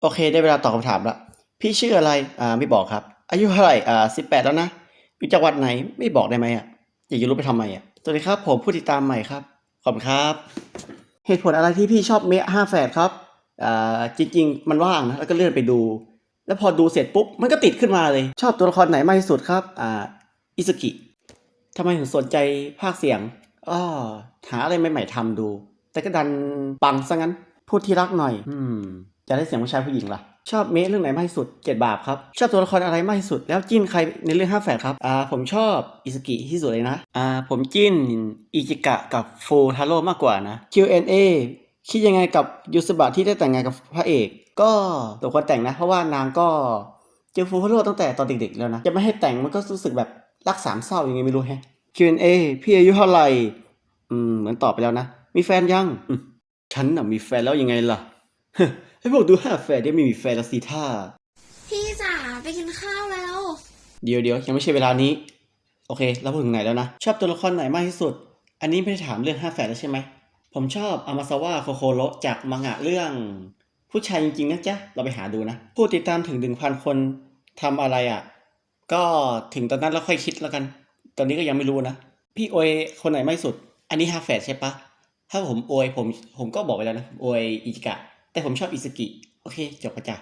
โอเค ได้เวลาตอบคำถามละพี่ชื่ออะไร อ่า ไม่บอกครับ อายุเท่าไหร่ อ่าสิบแปดแล้วนะ อยู่จังหวัดไหน ไม่บอกได้ไหมอะ อยากจะรู้ไปทำไมอะ สวัสดีครับ ผมผู้ติดตามใหม่ครับ ขอบคุณครับ เหตุผลอะไรที่พี่ชอบเมะห้าแฝดครับ อ่า จริง ๆ มันว่างนะ แล้วก็เลื่อนไปดู แล้วพอดูเสร็จปุ๊บ มันก็ติดขึ้นมาเลย ชอบตัวละครไหนมากที่สุดครับ อ่า อิสกิทำไมถึงสนใจภาคเสียงอ้อหาอะไรใหม่ๆทำดู แต่ก็ดันปังซะงั้น พูดที่รักหน่อย อืม จะได้เสียงผู้ชายผู้หญิงล่ะ ชอบเมะเรื่องไหนมากที่สุดเจ็ดบาปครับ ชอบตัวละครอะไรมากที่สุด แล้วจิ้นใครในเรื่องห้าแฝดครับ อ่า ผมชอบอิสกิที่สุดเลยนะ อ่า ผมจิ้นอิจิกะกับฟูทาโร่มากกว่านะ Q&A คิดยังไงกับยูสบะที่ได้แต่งงานกับพระเอก ก็ตัวคนแต่งนะ เพราะว่านางก็เจอฟูทาโร่ตั้งแต่ตอนเด็กๆแล้วนะ จะไม่ให้แต่งมันก็รู้สึกแบบรักสามเศร้ายังไงไม่รู้แฮะ Q&A พี่อายุเท่าไหร่ อืม เหมือนตอบไปแล้วนะ มีแฟนยังอืม ฉันน่ะมีแฟนแล้วยังไงล่ะไอ้พวกดูห้าแฟนได้ไม่มีแฟนละสิท่า พี่จ๋าไปกินข้าวแล้ว เดี๋ยวเดี๋ยวยังไม่ใช่เวลานี้ โอเค เราพูดถึงไหนแล้วนะ ชอบตัวละครไหนมากที่สุด อันนี้ไม่ได้ถามเรื่องห้าแฝดแล้วใช่ไหม ผมชอบอามาซาวะโคโคโรจากมังงะเรื่อง ผู้ชายจริงๆนะจ๊ะ เราไปหาดูนะ ผู้ติดตามถึงหนึ่งพันคนทำอะไรอะ ก็ถึงตอนนั้นแล้วค่อยคิดแล้วกัน ตอนนี้ก็ยังไม่รู้นะ พี่โอยคนไหนมากที่สุด อันนี้ห้าแฝดใช่ปะ ถ้าผมโอยผมผมก็บอกไปแล้วนะโอยอิจิกะ แต่ผมชอบอิสกิ โอเคจบประจ้ะ